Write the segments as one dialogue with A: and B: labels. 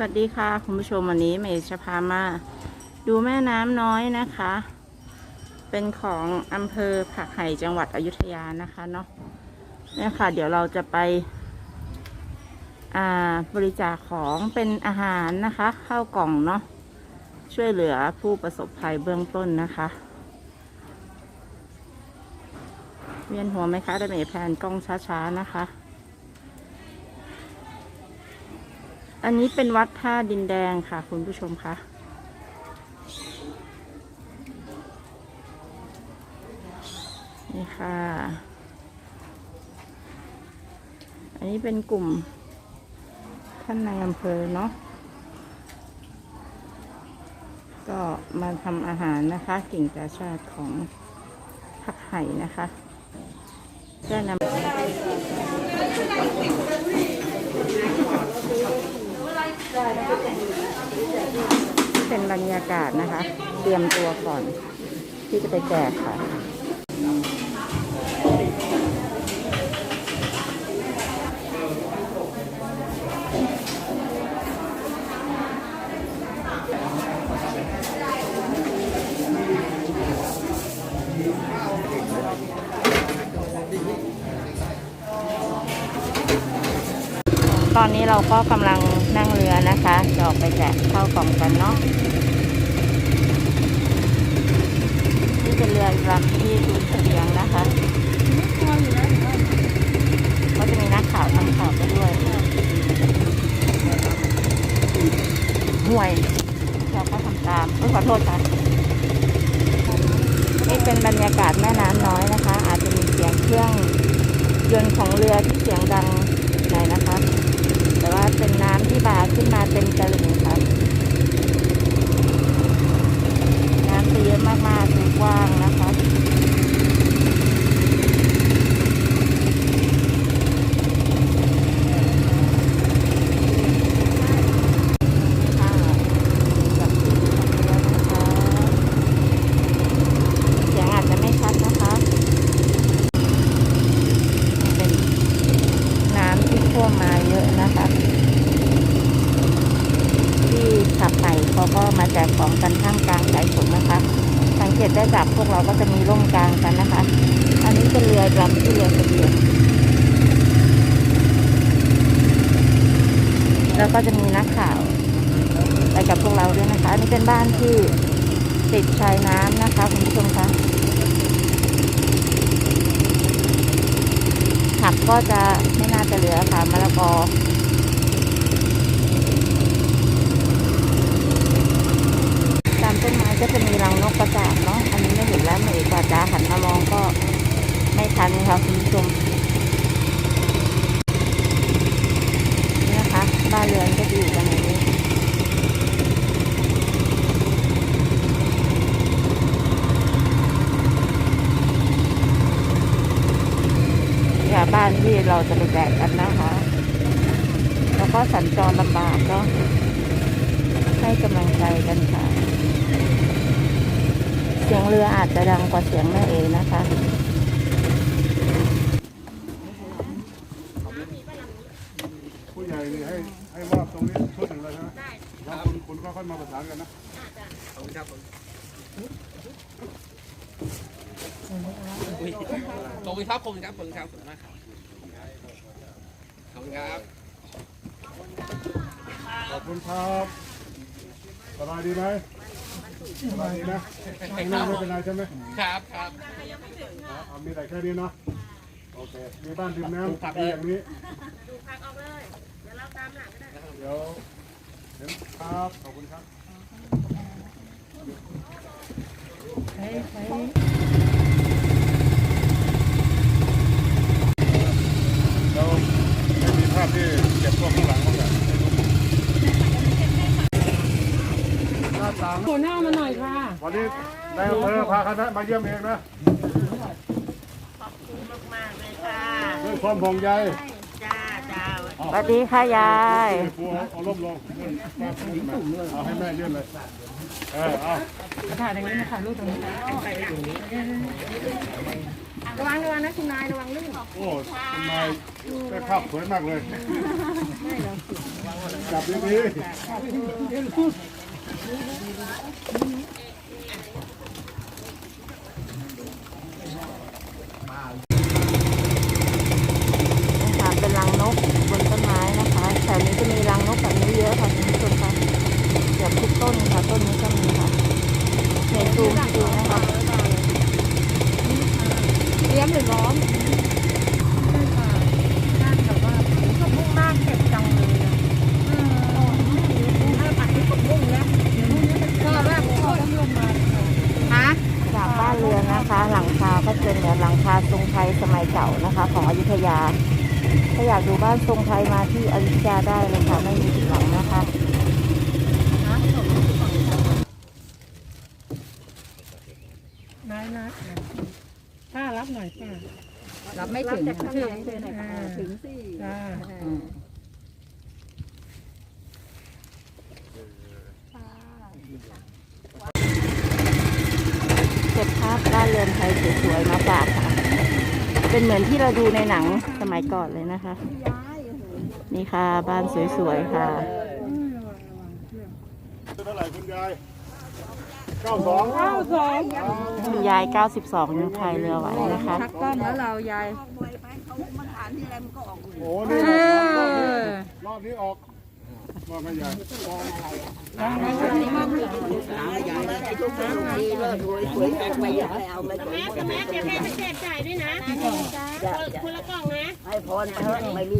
A: สวัสดีค่ะคุณผู้ชมวันนี้เมย์จะพามาดูแม่น้ำน้อยนะคะ เป็นของอำเภอผักไห่จังหวัดอยุธยานะคะเนาะเนี่ยค่ะ เดี๋ยวเราจะไปบริจาคของเป็นอาหารนะคะข้าวกล่องเนาะช่วยเหลือผู้ประสบภัยเบื้องต้นนะคะ เวียนหัวไหมคะเดยวเมย์แพนกล้องช้าๆนะคะ อันนี้เป็นวัดท่าดินแดงค่ะคุณผู้ชมคะนี่ค่ะ อันนี้เป็นกลุ่ม ท่านในายอำเภอเนาะ ก็มาทำอาหารนะคะ กิ่งกาชาติของผักไห่นะคะก็นำ เป็น บรรยากาศนะคะ เตรียมตัวก่อนที่จะไปแจกค่ะตอนนี้เราก็กำลังนั่งเรือนะคะจะออกไปแจกข้าวกล่องกันเนาะ เป็นเรือลำที่ดูเสบียงนะคะก็จะมีนักข่าวทำข่าวไปด้วยห่วยเราก็ทำตามเอ้ยขอโทษค่ะนี่เป็นบรรยากาศแม่น้ำน้อยนะคะ อาจจะมีเสียงเครื่องยนต์ของเรือที่เสียงดังหน่อยนะคะ แต่ว่าเป็นน้ำที่บาขึ้นมาเต็มตลิ่งครับ น้ำจะเยอะมากๆคือกว้างนะคะค่ะกับที่อยู่ของเรือนะคะเสียงอาจจะไม่ชัดนะคะ เป็นน้ำที่ท่วมมาเยอะนะคะ ที่ขับไห่เขาก็มาแจกของกันท่ามกลางสายฝนนะคะ สังเกตได้จากพวกเราก็จะมีร่มกลางกันนะคะ อัน นี้เป็นเรือลำที่เรือเสบียงแล้วก็จะมีนักข่าวไปกับพวกเราด้วยนะคะ อันนี้เป็นบ้านที่ติดชายน้ำนะคะคุณผู้ชมคะผักก็จะไม่น่าจะเหลือค่ะมะละกอตามต้นไม้ก็จะมีรังนกกระจาบเนาะ อันนี้ไม่เห็นแล้วเมื่อเอกว่าจะหันมามองก็ ทันค่ะคุณผู้ชมนี่นะคะ บ้านเรือนก็จะอยู่กันในนี้ค่ะบ้านที่เราจะไปแจกกันนะคะ แล้วก็สัญจรลำบากเนาะให้กำลังใจกันค่ะ เสียงเรืออาจจะดังกว่าเสียงแม่เอนะคะ
B: ผู้ใหญ่ นี่ให้ให้มอบตรงนี้ชุดหนึ่งเลยนะแล้วคุณคุณก็ค่อยมาประสานกันนะ
C: ขอบคุณครับผมขอบคุณครับขอบคุณครับขอบคุณครับขอบคุณมากครับขอบคุณครับ
B: ขอบคุณครับสบายดีไหมสบายดีนะไม่น่าไม่เป็นไรใช่ไหม
C: ครับครับ
B: อ๋อเอามีแต่แค่นี้เนาะโอเค มีบ้านริมน้ำดีอย่างนี้ดูพักออกเลย เดี๋ยวเราตามหลังก็ได้เดี๋ยวครับ ขอบคุณครับเราไม่มีภาพที่เก็บพวกข้างหลังบ้างอะหน้าต่าง
D: หัวหน้ามาหน่อยค่ะ
B: วันนี้นายอำเภอพาคณะมาเยี่ยมเองนะ
A: ขอบคุณมากๆเลยค่ะ
B: ด้วยความห่วงใย
A: จ้าจ้า สวัสดีค่ะยาย
B: เอาเอาล่มลงเอาให้แม่ยื่นเลย เออเอา
A: ถ่ายตรงนี้นะคะรูปตรงนี้ระวังระวังนะคุณนายระวังลื่น
B: โอ้ทำไมได้ภาพสวยมากเลยจับดีๆ
A: นะคะเป็นรังนกบน ถวนี้จะมีรังนกแบบนี้เยอะค่ะคุณผู้ชมค่ะเกือบทุกต้นค่ะต้นนี้ก็มีค่ะเห็นซูมให้ดูนะคะเลี้ยงหรือล้อมด้านแบบว่าขบุ้งมากเก็บจังเลยอะถ้าปัดที่ขบุ้งแล้วก็แบบพอต้องลงมาฮะจากบ้านเรือนนะคะ หลังคาก็เหมือนหลังคาทรงไทยสมัยเก่านะคะ ของอยุธยา ถ้าอยากดูบ้านทรงไทยมาที่อยุธยาได้เลยค่ะ ไม่มีผิดหวังนะคะ
D: นายนัดป้ารับหน่อยป้า
A: รับไม่ถึง
D: ถึงถึงสิจ้า
A: เก็บภาพบ้านเรือนไทยสวยๆมาฝากค่ะ เป็นเหมือนที่เราดูในหนังสมัยก่อนเลยนะคะ นี่ค่ะบ้านสวยๆค่ะ
B: เท่าไหร่คุณยายเก้าสอง
A: คุณยาย92ยังพายเรือไหวนะคะ
D: ชักกล้องแล้วเรายาย
B: โอ้นี่รอบนี้รอ บนี้ออกรอบไม่ใหญ่
A: เ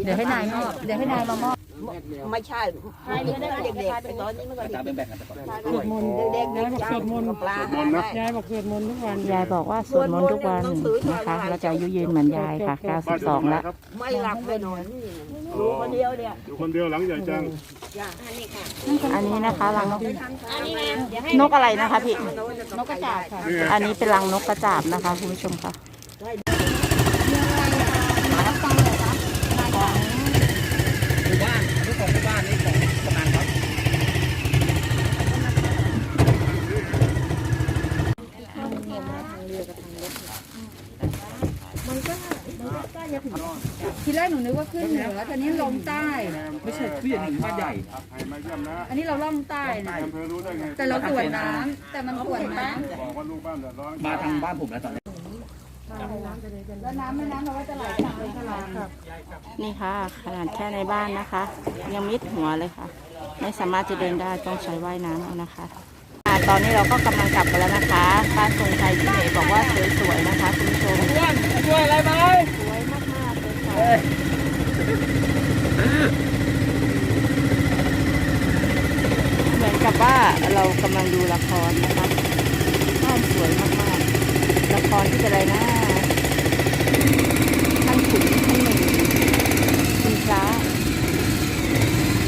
A: ดี๋ยวให้นายมอบเดี๋ยวให้นายมามอบ
E: ไม่ใช่พายเรือได้เด็กๆไปตอนนี้มันก็เด็ก
D: สวดมนต์
E: เด็กๆ
D: ยายบอกสวดมนต์
E: ปลา
B: สวดมนต์นะ
D: ยายบอกสวดมนต์ทุกวัน
A: ยายบอกว่าสวดมนต์ทุกวันนะคะเราจะอายุยืนเหมือนยายค่ะ
B: บ้านอยู่ตรง
A: 92
B: ไหน
A: แล้ว
B: ครับ
E: ไม่หลับไปนอนนี่อยู่คนเดียวเนี่ย
B: อยู่คนเดียวหลังใหญ่จัง
A: อันนี้นะคะรังนกนกอะไรนะคะพี่
E: นกกระจาบค่ะ
B: นี่ไง
A: อันนี้เป็นรังนกกระจาบนะคะคุณผู้ชมค่ะ
C: หมู่บ้านทุกของหมู่บ้านนี่ของกำนันครับ
F: ทีแรกห นูนึกว่าขึ้นเหนือแต่นี้ลงใต้
C: ไม่ใช่พี่หนึ่งบ้านใหญ่
B: ให้มาเยี่ยมนะ
F: อันนี้เราล่องใต้นะ
B: อำเภอรู้ได้ไง
F: แต่เราสวนน้ำแต่มันสวนน้
B: บอกว่าลูกบ้านเดือดร้อน
C: มาทางบ้านผมแล้วตอนนี้ำ
F: แล้วน้ำแม่น้ำเราก็จะไหลตามไปทลาครับ
A: นี่ค่ะ ขนาดแค่ในบ้านนะคะ ยังมิดหัวเลยค่ะ ไม่สามารถจะเดินได้ต้องใช้ว่ายน้ำเอานะคะอ่าตอนนี้เราก็กำลังกลับกันแล้วนะคะบ้านทรงไทยที่เมย์บอกว่าสวยๆนะคะคุณผู้ชม
C: เพื่อนช่วยอะไรไหม
A: สวยมากๆเลยค่ะ เหมือนกับว่าเรากำลังดูละครนะคะบ้านสวยมากๆ ละครที่เป็นอะไรนะท่านขุนท่านหนึ่งคุณพระ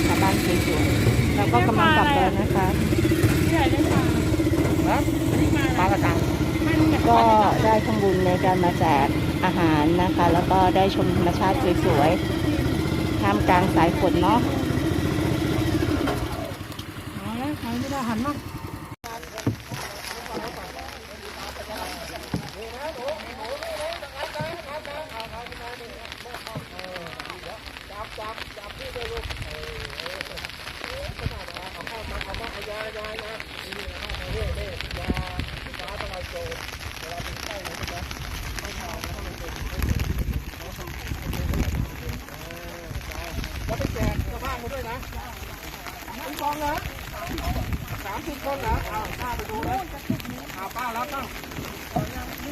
A: ค่ะบ้านสวยๆเราก็กำลังกลับแล้วนะคะ
C: ปลากระชัง
A: ก็ได้ทำบุญในการมาแจกอาหารนะคะ แล้วก็ได้ชมธรรมชาติสวยๆ ท่ามกลางสายฝนเนาะ
D: เอาแล้วใครไม่ได้หันมา
C: แล้วไปแจกชาวบ้านมาด้วยนะทั้ง กองนะสามสิบคนเหรอเอาป้าไปดูเลยเอาป้ารับบ้างไม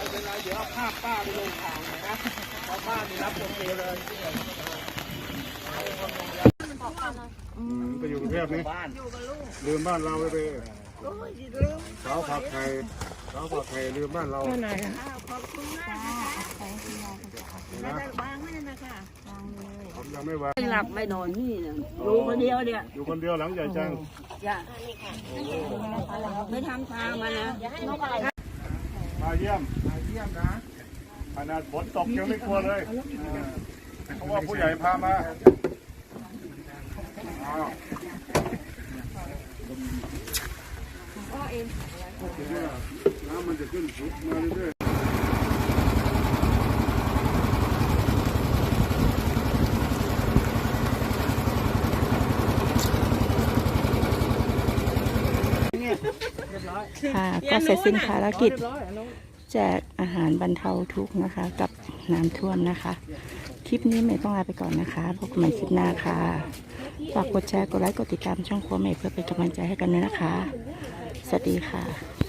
C: ่เป็นไรเดี๋ยวเอาภาพป้าไปลงข่าวหน่อยนะเพราะป้านี่รับคนเดียวเลย
B: ไปอยู่กรุงเทพนี่
C: บ้าน
B: ลืมบ้านเราไปเลย สาวผักไทยเราฝากใครลืมบ้านเรา
D: ตัวไหนอะ
B: นะผมยังไม่วาง
E: ไม่หลับไม่นอนนี่เนี่ยรู้คนเดียวเนี่ย
B: อยู่คนเดียวหลังใหญ่จัง
E: จ้ะไม่ทำตามมานะ
B: มาเยี่ยม
C: มาเยี่ยมนะ
B: ขนาดฝนตกยังไม่กลัวเลยเพราะว่าผู้ใหญ่พามา อ้าวน้ำมันจะขึ้นสุดมาเรื่อย
A: ค่ะก็เสร็จสิ้นภารกิจ แจกอาหารบรรเทาทุกข์นะคะ กับน้ำท่วมนะคะ คลิปนี้ไม่ต้องลาไปก่อนนะคะพบกันใหม่คลิปหน้าค่ะฝากกดแชร์กดไลค์กดติดตามช่องครัวเมย์เพื่อเป็นกำลังใจให้กันด้วยนะคะ วัสดีค่ะ